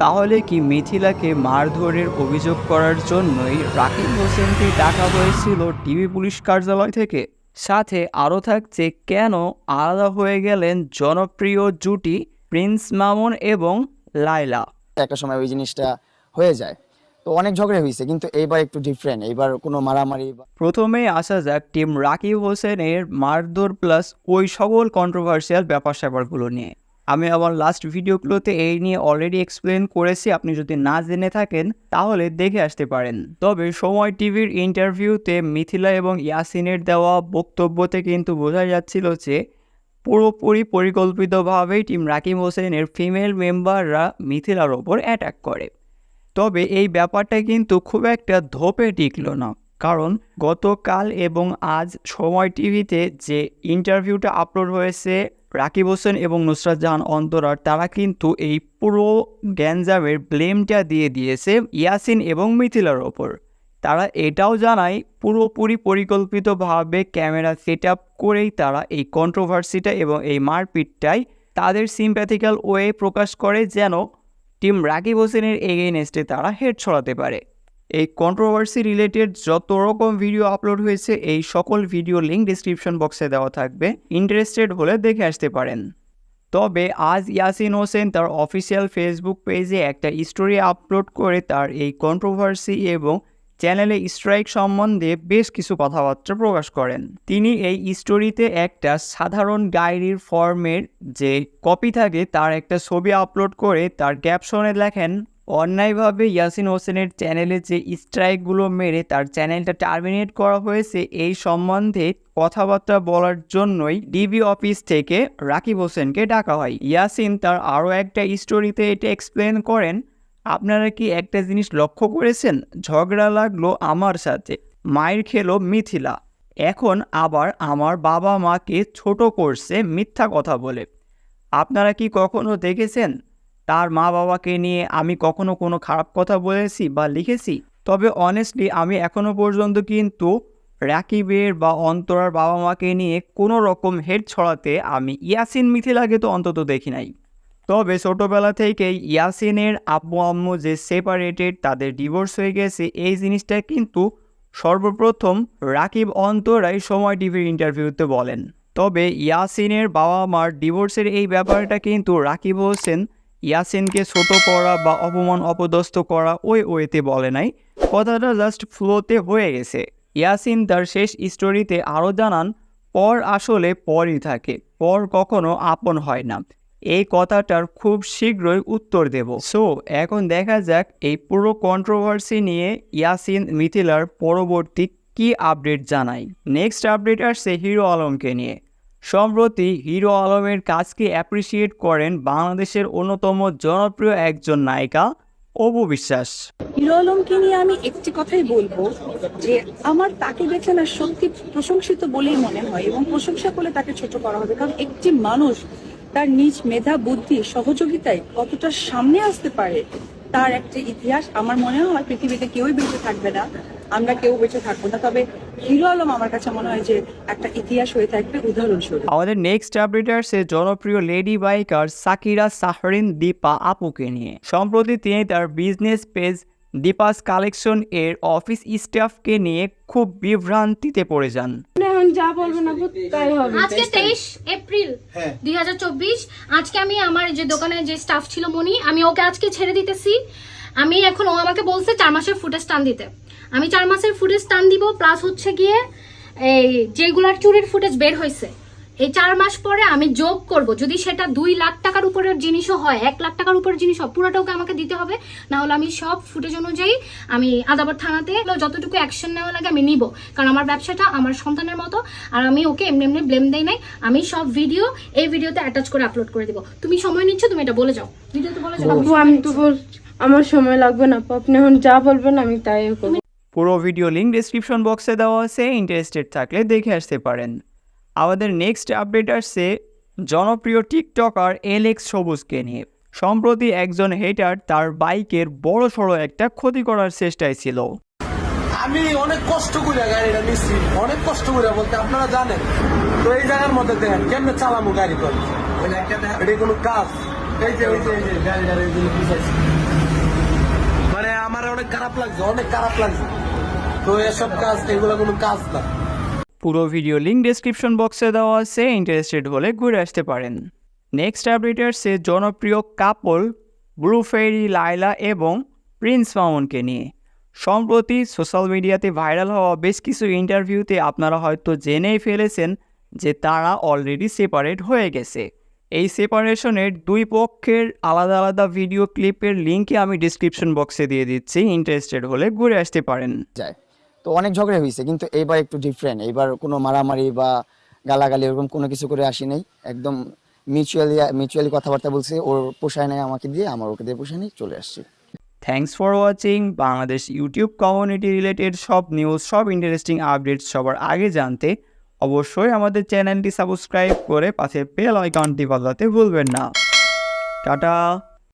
তাহলে কি মিথিলাকে মারধরের অভিযোগ করার জন্যই রাকিব হোসেনকে ডাকা হয়েছিল টিভি পুলিশ কার্যালয় থেকে? সাথে আরও থাকছে কেন আলাদা হয়ে গেলেন জনপ্রিয় জুটি প্রিন্স মামুন এবং লাইলা একটা সময় ওই জিনিসটা হয়ে যায়। তো অনেক ঝগড়া হয়েছে কিন্তু এইবার একটু ডিফারেন্ট এইবার কোনো মারামারি বা প্রথমেই আসা যাক টিম রাকিব হোসেনের মারধর প্লাস ওই সকল কন্ট্রোভার্সিয়াল ব্যাপার স্যাপারগুলো নিয়ে। আমি আমার লাস্ট ভিডিওগুলোতে এই নিয়ে অলরেডি এক্সপ্লেন করেছি, আপনি যদি না জেনে থাকেন, তাহলে দেখে আসতে পারেন। তবে সময় টিভির ইন্টারভিউতে মিথিলা এবং ইয়াসিনের দেওয়া বক্তব্যতে কিন্তু বোঝা যাচ্ছিল যে, পুরোপুরি পরিকল্পিতভাবেই টিম রাকিব হোসেনের ফিমেল মেম্বাররা মিথিলার ওপর অ্যাটাক করে। তবে এই ব্যাপারটা কিন্তু খুব একটা ধোপে টিকল না, কারণ গতকাল এবং আজ সময় টিভিতে যে ইন্টারভিউটা আপলোড হয়েছে রাকিব হোসেন এবং নুসরাত জাহান অন্তরার তারা কিন্তু এই পুরো গ্যাঞ্জামের ব্লেমটা দিয়ে দিয়েছে ইয়াসিন এবং মিথিলার ওপর। তারা এটাও জানায়, পুরোপুরি পরিকল্পিতভাবে ক্যামেরা সেট আপ করেই তারা এই কন্ট্রোভার্সিটা এবং এই মারপিটটাই তাদের সিম্প্যাথিক্যাল ওয়ে প্রকাশ করে, যেন টিম রাকিব হোসেনের এগেইনস্টে তারা হেড ছড়াতে পারে। এই কন্ট্রোভার্সি রিলেটেড যত রকম ভিডিও আপলোড হয়েছে, এই সকল ভিডিও লিঙ্ক ডিসক্রিপশন বক্সে দেওয়া থাকবে। ইন্টারেস্টেড হলে দেখে আসতে পারেন। তবে আজ ইয়াসিন হোসেন তার অফিসিয়াল ফেসবুক পেজে একটা স্টোরি আপলোড করে তার এই কন্ট্রোভার্সি এবং চ্যানেলে স্ট্রাইক সম্বন্ধে বেশ কিছু কথাবার্তা প্রকাশ করেন। তিনি এই স্টোরিতে একটা সাধারণ ডায়েরির ফর্মের যে কপি থাকে, তার একটা ছবি আপলোড করে তার ক্যাপশনে লেখেন অন্যায়ভাবে ইয়াসিন হোসেনের চ্যানেলে যে স্ট্রাইকগুলো মেরে তার চ্যানেলটা টার্মিনেট করা হয়েছে, এই সম্বন্ধে কথাবার্তা বলার জন্যই ডিবি অফিস থেকে রাকিব হোসেনকে ডাকা হয়। ইয়াসিন তার আরও একটা স্টোরিতে এটা এক্সপ্লেন করেন, আপনারা কি একটা জিনিস লক্ষ্য করেছেন? ঝগড়া লাগল আমার সাথে। মায়ের খেলো মিথিলা। এখন আবার আমার বাবা মাকে ছোট করছে মিথ্যা কথা বলে। আপনারা কি কখনো দেখেছেন তার মা বাবাকে নিয়ে আমি কখনো কোনো খারাপ কথা বলেছি বা লিখেছি? তবে অনেস্টলি আমি এখনও পর্যন্ত কিন্তু রাকিবের বা অন্তরার বাবা মাকে নিয়ে কোনো রকম হেড ছড়াতে আমি ইয়াসিন মিথিলাকে তো অন্তত দেখি নাই। তবে ছোটোবেলা থেকেই ইয়াসিনের আব্বু আম্মু যে সেপারেটেড তাদের ডিভোর্স হয়ে গেছে, এই জিনিসটা কিন্তু সর্বপ্রথম রাকিব অন্তরাই সময় টিভির ইন্টারভিউতে বলেন। তবে ইয়াসিনের বাবা মার ডিভোর্সের এই ব্যাপারটা কিন্তু রাকিব হোসেন ইয়াসিনকে ছোট করা বা অপমান অপদস্থ করা ওই ওয়েতে বলে নাই। কথাটা জাস্ট ফ্লোতে হয়ে গেছে। ইয়াসিন তার শেষ স্টোরিতে আরও জানান, পর আসলে পরই থাকে, পর কখনো আপন হয় না। এই কথাটার খুব শীঘ্রই উত্তর দেব। সো এখন দেখা যাক এই পুরো কন্ট্রোভার্সি নিয়ে ইয়াসিন মিথিলার পরবর্তী কি আপডেট জানাই নেক্সট আপডেট আসছে হিরো আলমকে নিয়ে। সম্প্রতি হিরো আলমের কাজকে অ্যাপ্রিসিয়েট করেন বাংলাদেশের অন্যতম জনপ্রিয় একজন নায়িকা অপু বিশ্বাস। হিরো আলমকে নিয়ে আমি একটি কথাই বলব যে আমার তাকে দেখে না সত্যি প্রশংসিত বলেই মনে হয় এবং প্রশংসা করলে তাকে ছোট করা হবে। কারণ একটি মানুষ তার নিজ মেধা, বুদ্ধি, সহযোগিতায় কতটা সামনে আসতে পারে তার একটা ইতিহাস। আমার মনে হয় পৃথিবীতে কেউই বেঁচে থাকবে না। আমরা কেউ বেঁচে থাকব না। তবে হিরো আলম আমার কাছে মনে হয় যে একটা ইতিহাস হয়ে থাকবে উদাহরণস্বরূপ। আমাদের নেক্সট আপডেটার সে জনপ্রিয় লেডি বাইকার সাকিরা সাহরিন দীপা আপুকে নিয়ে। সম্প্রতি তিনি তার বিজনেস পেজ দীপাস কালেকশন এর অফিস স্টাফকে নিয়ে খুব বিভ্রান্তিতে পড়ে যান। এখন যা বলবেন আপু তাই হবে। আজকে তেইশ এপ্রিল দুই আজকে আমি আমার যে দোকানে যে স্টাফ ছিল মনি আমি ওকে আজকে ছেড়ে দিতেছি। আমি এখন ও আমাকে বলছে চার মাসের ফুটেজ টান দিতে। আমি চার মাসের ফুটেজ টান দিব প্লাস হচ্ছে গিয়ে এই যেগুলার চুরির ফুটেজ বের হয়েছে। এই চার মাস পরে আমি যোগ করব। যদি সেটা দুই লাখ টাকার উপরের জিনিসও হয় এক লাখ টাকার উপরের জিনিস হয় পুরোটা ওকে আমাকে দিতে হবে। না হলে আমি সব ফুটেজ অনুযায়ী আমি আদাবার থানাতে যতটুকু অ্যাকশন নেওয়া লাগে আমি নিব। কারণ আমার ব্যবসাটা আমার সন্তানের মতো আর আমি ওকে এমনি এমনি ব্লেম দেই নাই। আমি সব ভিডিও এই ভিডিওতে অ্যাটাচ করে আপলোড করে দিব। তুমি সময় নিচ্ছ তুমি এটা বলে যাও। ভিডিওতে বলে যাও। আমি তো আমার সময় লাগবে না আপনি এখন যা বলবেন আমি তাই করব। পুরো ভিডিও লিঙ্ক ডিসক্রিপশন বক্সে দেওয়া আছে ইন্টারেস্টেড থাকলে দেখে আসতে পারেন। আমাদের নেক্সট আপডেট আসছে জনপ্রিয় টিকটকার এলেক্স সবুজকে নিয়ে। সম্প্রতি একজন হেটার তার বাইকের বড় সড়ো একটা ক্ষতি করার চেষ্টায় ছিল। আমি অনেক কষ্ট করে গাড়িটা নিচ্ছি অনেক কষ্ট করে বলতে আপনারা জানেন। তো এই জায়গার মধ্যে দেখেন কেমনে চালামু গাড়ি করে এটা কোনো কাজ। এই যে এই যে এই যে গাড়ি গাড়ি পিছাইছি অনেক খারাপ লাগছে অনেক খারাপ লাগছে। তো এসব কাজ এগুলো কোনো কাজ না। পুরো ভিডিও লিঙ্ক ডেসক্রিপশন বক্সে দেওয়া আছে ইন্টারেস্টেড হলে ঘুরে আসতে পারেন। নেক্সট আপডেটার্সে জনপ্রিয় কাপল ব্লু ফেরি লাইলা এবং প্রিন্স মামুনকে নিয়ে। সম্প্রতি সোশ্যাল মিডিয়াতে ভাইরাল হওয়া বেশ কিছু ইন্টারভিউতে আপনারা হয়তো জেনেই ফেলেছেন যে তারা অলরেডি সেপারেট হয়ে গেছে। এই সেপারেশনের দুই পক্ষের আলাদা আলাদা ভিডিও ক্লিপের লিঙ্কে আমি ডিসক্রিপশন বক্সে দিয়ে দিচ্ছি ইন্টারেস্টেড হলে ঘুরে আসতে পারেন। যায়। তো অনেক ঝগড়া হয়েছে কিন্তু এইবার একটু ডিফারেন্ট এইবার কোনো মারামারি বা গালাগালি এরকম কোনো কিছু করে আসি নাই। একদম মিউচুয়ালি মিউচুয়ালি কথাবার্তা বলছে, ওর পোষায় নেয় আমাকে দিয়ে, আমার ওকে দিয়ে পোষায় নেই, চলে আসছি। Thanks for watching Bangladesh YouTube community related সব নিউজ সব ইন্টারেস্টিং আপডেটস সবার আগে জানতে অবশ্যই আমাদের চ্যানেলটি সাবস্ক্রাইব করে পাশে বেল আইকনটি বাজাতে ভুলবেন না। টাটা।